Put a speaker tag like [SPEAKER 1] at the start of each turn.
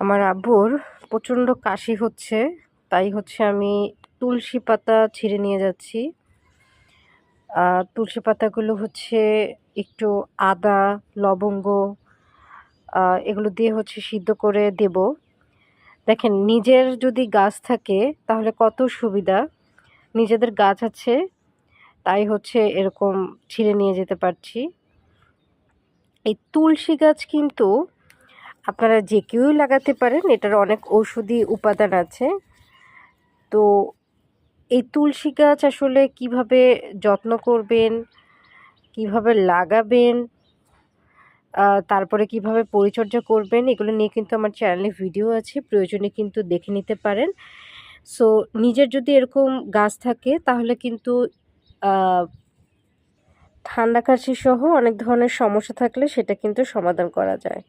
[SPEAKER 1] আমার আব্বুর প্রচণ্ড কাশি হচ্ছে, তাই হচ্ছে আমি তুলসী পাতা ছিঁড়ে নিয়ে যাচ্ছি। তুলসী পাতাগুলো হচ্ছে একটু আদা, লবঙ্গ এগুলো দিয়ে হচ্ছে সিদ্ধ করে দেব। দেখেন, নিজের যদি গাছ থাকে তাহলে কত সুবিধা, নিজেদের গাছ আছে, তাই হচ্ছে এরকম ছিঁড়ে নিয়ে যেতে পারছি। এই তুলসী গাছ কিন্তু আপনারা যে কেউই লাগাতে পারেন, এটার অনেক ঔষধি উপাদান আছে। তো এই তুলসী গাছ আসলে কীভাবে যত্ন করবেন, কীভাবে লাগাবেন তারপরে কীভাবে পরিচর্যা করবেন, এগুলো নিয়ে কিন্তু আমার চ্যানেলে ভিডিও আছে, প্রয়োজনে কিন্তু দেখে নিতে পারেন। সো নিজের যদি এরকম গাছ থাকে, তাহলে কিন্তু ঠান্ডা কাশি সহ অনেক ধরনের সমস্যা থাকলে সেটা কিন্তু সমাধান করা যায়।